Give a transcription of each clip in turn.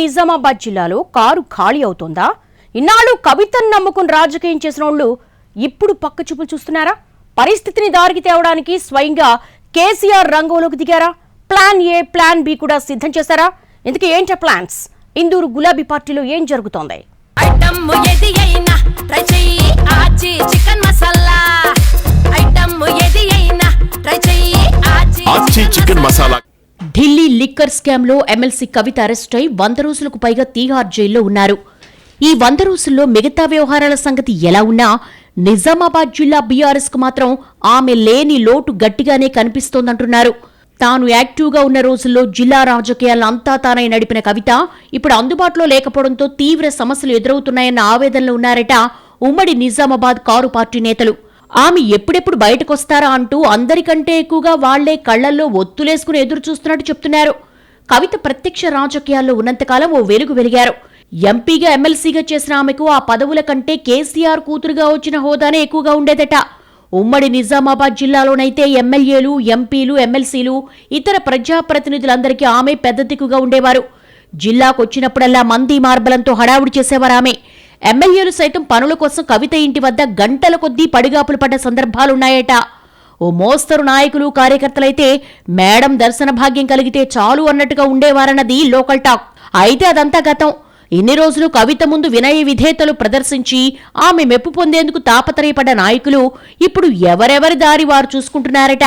నిజామాబాద్ జిల్లాలో కారు ఖాళీ అవుతోందా? ఇన్నాళ్ళు కవితను నమ్ముకుని రాజకీయం చేసిన వాళ్ళు ఇప్పుడు పక్క చూపులు చూస్తున్నారా? పరిస్థితిని దారికి తేవడానికి స్వయంగా కేసీఆర్ రంగంలోకి దిగారా? ప్లాన్ ఏ ప్లాన్ బి కూడా సిద్ధం చేశారా? ఇందుకు ఏంటా ప్లాన్స్? ఇందూరు గులాబీ పార్టీలో ఏం జరుగుతోంది? ఐటమ్ ఏది అయినా ట్రై చెయ్యి ఆచి చికెన్ మసాలా. ఢిల్లీ లిక్కర్ స్కామ్లో ఎమ్మెల్సీ కవిత అరెస్ట్ అయి వంద రోజులకు పైగా తీహార్ జైల్లో ఉన్నారు. ఈ వంద రోజుల్లో మిగతా వ్యవహారాల సంగతి ఎలా ఉన్నా నిజామాబాద్ జిల్లా బీఆర్ఎస్కు మాత్రం ఆమె లేని లోటు గట్టిగానే కనిపిస్తోందంటున్నారు. తాను యాక్టివ్గా ఉన్న రోజుల్లో జిల్లా రాజకీయాలంతా తానై నడిపిన కవిత ఇప్పుడు అందుబాటులో లేకపోవడంతో తీవ్ర సమస్యలు ఎదురవుతున్నాయన్న ఆవేదనలో ఉన్నారట ఉమ్మడి నిజామాబాద్ కారు పార్టీ నేతలు. ఆమె ఎప్పుడెప్పుడు బయటకొస్తారా అంటూ అందరికంటే ఎక్కువగా వాళ్ళే కళ్ళల్లో ఒత్తులేసుకుని ఎదురు చూస్తున్నట్టు చెప్తున్నారు. కవిత ప్రత్యక్ష రాజకీయాల్లో ఉన్నంతకాలం ఓ వెలుగు వెలిగారు. ఎంపీగా ఎమ్మెల్సీగా చేసిన ఆమెకు ఆ పదవుల కంటే కేసీఆర్ కూతురుగా వచ్చిన హోదానే ఎక్కువగా ఉండేదట. ఉమ్మడి నిజామాబాద్ జిల్లాలోనైతే ఎమ్మెల్యేలు ఎంపీలు ఎమ్మెల్సీలు ఇతర ప్రజాప్రతినిధులందరికీ ఆమె పెద్ద దిక్కుగా ఉండేవారు. జిల్లాకొచ్చినప్పుడల్లా మంది మార్బలంతో హడావుడి చేసేవారు ఆమె ఎమ్మెల్యేలు సైతం పనుల కోసం కవిత ఇంటి వద్ద గంటల కొద్దీ పడిగాపులు పడ్డ సందర్భాలున్నాయట. ఓ మోస్తరు నాయకులు కార్యకర్తలైతే మేడం దర్శన భాగ్యం కలిగితే చాలు అన్నట్టుగా ఉండేవారన్నది లోకల్ టాక్. అయితే అదంతా గతం. ఇన్ని రోజులు కవిత ముందు వినయ విధేతలు ప్రదర్శించి ఆమె మెప్పు పొందేందుకు తాపత్రయపడ్డ నాయకులు ఇప్పుడు ఎవరెవరి దారి వారు చూసుకుంటున్నారట.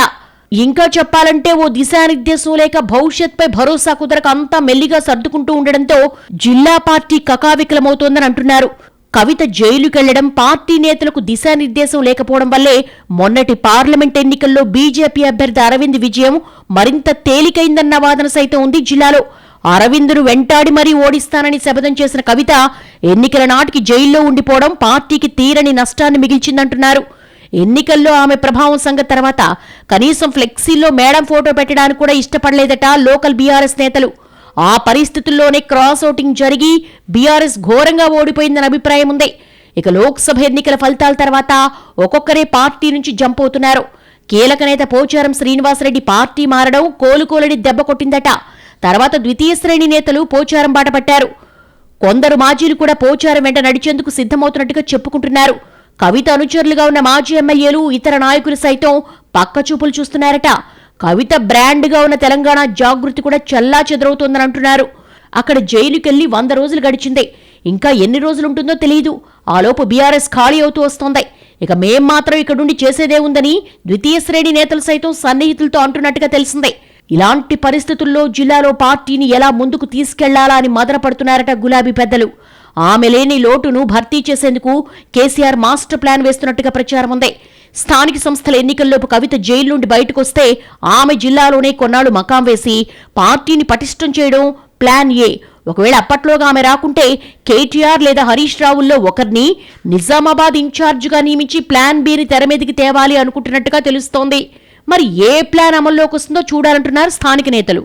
ఇంకా చెప్పాలంటే ఓ దిశానిర్దేశం లేక భవిష్యత్పై భరోసా కుదరక అంతా మెల్లిగా సర్దుకుంటూ ఉండడంతో జిల్లా పార్టీ కకావికలమవుతోందని అంటున్నారు. కవిత జైలుకెళ్ళడం పార్టీ నేతలకు దిశానిర్దేశం లేకపోవడం వల్లే మొన్నటి పార్లమెంట్ ఎన్నికల్లో బీజేపీ అభ్యర్థి అరవింద్ విజయం మరింత తేలికైందన్న వాదన సైతం ఉంది జిల్లాలో. అరవిందును వెంటాడి మరీ ఓడిస్తానని శపథం చేసిన కవిత ఎన్నికల నాటికి జైల్లో ఉండిపోవడం పార్టీకి తీరని నష్టాన్ని మిగిల్చిందంటున్నారు. ఎన్నికల్లో ఆమె ప్రభావం సంగతి తర్వాత కనీసం ఫ్లెక్సీల్లో మేడం ఫోటో పెట్టడానికి కూడా ఇష్టపడలేదట లోకల్ బీఆర్ఎస్ నేతలు. ఆ పరిస్థితుల్లోనే క్రాస్ ఓటింగ్ జరిగి బీఆర్ఎస్ ఘోరంగా ఓడిపోయిందన్న అభిప్రాయం ఉంది. ఇక లోక్సభ ఎన్నికల ఫలితాల తర్వాత ఒక్కొక్కరే పార్టీ నుంచి జంప్ అవుతున్నారు. కీలక నేత పోచారం శ్రీనివాసరెడ్డి పార్టీ మారడం కోలుకోలని దెబ్బ కొట్టిందట. తర్వాత ద్వితీయ శ్రేణి నేతలు పోచారం బాట పట్టారు. కొందరు మాజీలు కూడా పోచారం వెంట నడిచేందుకు సిద్ధమవుతున్నట్టుగా చెప్పుకుంటున్నారు. కవిత అనుచరులుగా ఉన్న మాజీ ఎమ్మెల్యేలు ఇతర నాయకులు సైతం పక్క చూపులు చూస్తున్నారట. కవిత బ్రాండ్గా ఉన్న తెలంగాణ జాగృతి కూడా చల్లా చెదరవుతోందని అంటున్నారు. అక్కడ జైలుకెళ్ళి వంద రోజులు గడిచింది. ఇంకా ఎన్ని రోజులుంటుందో తెలియదు ఆలోపు బీఆర్ఎస్ ఖాళీ అవుతూ వస్తోంది. ఇక మేం మాత్రం ఇక్కడుండి చేసేదే ఉందని ద్వితీయ శ్రేణి నేతలు సైతం సన్నిహితులతో అంటున్నట్టుగా తెలిసిందే. ఇలాంటి పరిస్థితుల్లో జిల్లాలో పార్టీని ఎలా ముందుకు తీసుకెళ్ళాలా అని మదనపడుతున్నారట గులాబీ పెద్దలు. ఆమె లేని లోటును భర్తీ చేసేందుకు కేసీఆర్ మాస్టర్ ప్లాన్ వేస్తున్నట్టుగా ప్రచారం ఉంది. స్థానిక సంస్థల ఎన్నికల్లోపు కవిత జైలు నుండి బయటకొస్తే ఆమె జిల్లాలోనే కొన్నాళ్ళు మకాం వేసి పార్టీని పటిష్టం చేయడం ప్లాన్ ఏ. ఒకవేళ అప్పట్లోగా ఆమె రాకుంటే కేటీఆర్ లేదా హరీష్ రావుల్లో ఒకరిని నిజామాబాద్ ఇన్ఛార్జిగా నియమించి ప్లాన్ బీని తెర మీదకి తేవాలి అనుకుంటున్నట్టుగా తెలుస్తోంది. మరి ఏ ప్లాన్ అమల్లోకి వస్తుందో చూడాలంటున్నారు స్థానిక నేతలు.